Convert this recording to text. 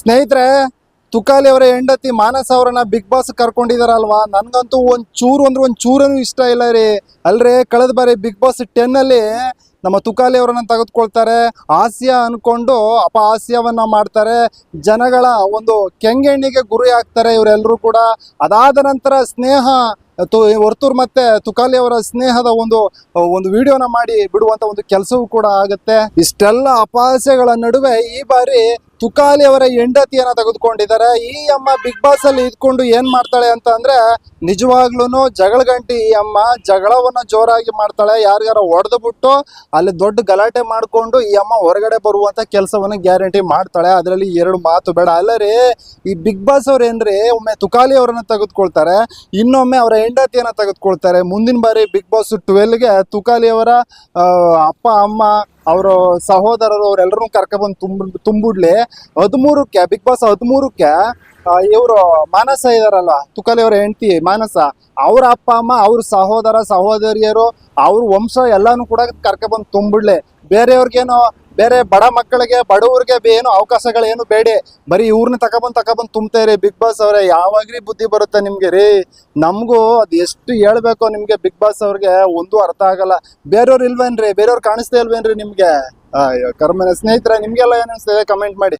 ಸ್ನೇಹಿತರೆ, ತುಕಾಲಿ ಅವರ ಹೆಂಡತಿ ಮಾನಸ ಅವರನ್ನ ಬಿಗ್ ಬಾಸ್ ಕರ್ಕೊಂಡಿದಾರಲ್ವಾ? ನನ್ಗಂತೂ ಒಂದ್ ಚೂರು ಅಂದ್ರೆ ಒಂದ್ ಚೂರನು ಇಷ್ಟ ಇಲ್ಲ ರೀ. ಅಲ್ರಿ, ಕಳೆದ ಬಾರಿ ಬಿಗ್ ಬಾಸ್ ಟೆನ್ ಅಲ್ಲಿ ನಮ್ಮ ತುಕಾಲಿ ಅವರನ್ನ ತೆಗೆದುಕೊಳ್ತಾರೆ. ಹಾಸ್ಯ ಅನ್ಕೊಂಡು ಅಪಹಾಸ್ಯವನ್ನ ಮಾಡ್ತಾರೆ. ಜನಗಳ ಒಂದು ಕೆಂಗೆಣ್ಣಿಗೆ ಗುರಿ ಆಗ್ತಾರೆ ಇವರೆಲ್ಲರೂ ಕೂಡ. ಅದಾದ ನಂತರ ಸ್ನೇಹ, ತು, ವರ್ತೂರ್ ಮತ್ತೆ ತುಕಾಲಿ ಅವರ ಸ್ನೇಹದ ಒಂದು ಒಂದು ವಿಡಿಯೋನ ಮಾಡಿ ಬಿಡುವಂತ ಒಂದು ಕೆಲಸವೂ ಕೂಡ ಆಗುತ್ತೆ. ಇಷ್ಟೆಲ್ಲ ಅಪಹಾಸ್ಯಗಳ ನಡುವೆ ಈ ಬಾರಿ ತುಕಾಲಿ ಅವರ ಹೆಂಡತಿಯನ್ನ ತೆಗೆದುಕೊಂಡಿದ್ದಾರೆ. ಈ ಅಮ್ಮ ಬಿಗ್ ಬಾಸ್ ಅಲ್ಲಿ ಇದ್ಕೊಂಡು ಏನ್ ಮಾಡ್ತಾಳೆ ಅಂತ ಅಂದ್ರೆ ನಿಜವಾಗ್ಲೂ ಜಗಳ ಗಂಟಿ ಈ ಅಮ್ಮ ಜಗಳವನ್ನ ಜೋರಾಗಿ ಮಾಡ್ತಾಳೆ. ಯಾರಿಗಾರ ಹೊಡೆದು ಬಿಟ್ಟು ಅಲ್ಲಿ ದೊಡ್ಡ ಗಲಾಟೆ ಮಾಡ್ಕೊಂಡು ಈ ಅಮ್ಮ ಹೊರಗಡೆ ಬರುವಂತ ಕೆಲಸವನ್ನ ಗ್ಯಾರಂಟಿ ಮಾಡ್ತಾಳೆ. ಅದರಲ್ಲಿ ಎರಡು ಮಾತು ಬೇಡ. ಅಲ್ಲರಿ ಈ ಬಿಗ್ ಬಾಸ್ ಅವ್ರು ಏನ್ರಿ, ಒಮ್ಮೆ ತುಕಾಲಿ ಅವರನ್ನ ತೆಗೆದುಕೊಳ್ತಾರೆ, ಇನ್ನೊಮ್ಮೆ ಅವರ ಹೆಂಡತಿಯನ್ನ ತೆಗೆದುಕೊಳ್ತಾರೆ. ಮುಂದಿನ ಬಾರಿ ಬಿಗ್ ಬಾಸ್ ಟ್ವೆಲ್ಗೆ ತುಕಾಲಿ ಅವರ ಅಪ್ಪ, ಅಮ್ಮ ಅವರ ಸಹೋದರರು ಅವರೆಲ್ಲರೂ ಕರ್ಕೊಬಂದು ತುಂಬ, ತುಂಬಿಡ್ಲಿ. ಹದಿಮೂರಕ್ಕೆ ಬಿಗ್ ಬಾಸ್ ಹದಿಮೂರಕ್ಕೆ ಇವರು ಮಾನಸ ಇದಾರಲ್ಲ, ತುಕಲಿ ಅವರ ಹೆಂಡತಿ ಮಾನಸ, ಅವ್ರ ಅಪ್ಪ, ಅಮ್ಮ, ಅವ್ರ ಸಹೋದರ, ಸಹೋದರಿಯರು, ಅವ್ರ ವಂಶ ಎಲ್ಲಾನು ಕೂಡ ಕರ್ಕೊಬಂದು ತುಂಬಿಡ್ಲಿ. ಬೇರೆಯವ್ರಿಗೇನೋ ಬೇರೆ ಬಡ ಮಕ್ಕಳಿಗೆ, ಬಡವರಿಗೆ ಏನು ಅವಕಾಶಗಳೇನು ಬೇಡಿ. ಬರೀ ಇವ್ರನ್ನ ತಗೊಬಂದು ತಗೊಬಂದು ತುಂಬ್ತಾ ಇರಿ. ಬಿಗ್ ಬಾಸ್ ಅವರೇ, ಯಾವಾಗ್ರಿ ಬುದ್ಧಿ ಬರುತ್ತೆ ನಿಮ್ಗೆ ರೀ? ನಮಗೂ ಅದು ಎಷ್ಟು ಹೇಳ್ಬೇಕು ನಿಮ್ಗೆ ಬಿಗ್ ಬಾಸ್ ಅವ್ರಿಗೆ, ಒಂದು ಅರ್ಥ ಆಗಲ್ಲ. ಬೇರೆಯವ್ರು ಇಲ್ವೇನ್ರಿ? ಬೇರೆಯವ್ರು ಕಾಣಿಸ್ತಾ ಇಲ್ವೇನ್ರಿ ನಿಮ್ಗೆ? ಅಯ್ಯೋ, ಕರ್ಮನ ಸ್ನೇಹಿತರೆ, ನಿಮ್ಗೆಲ್ಲ ಏನ್ ಅನ್ಸ್ತದೆ? ಕಮೆಂಟ್ ಮಾಡಿ.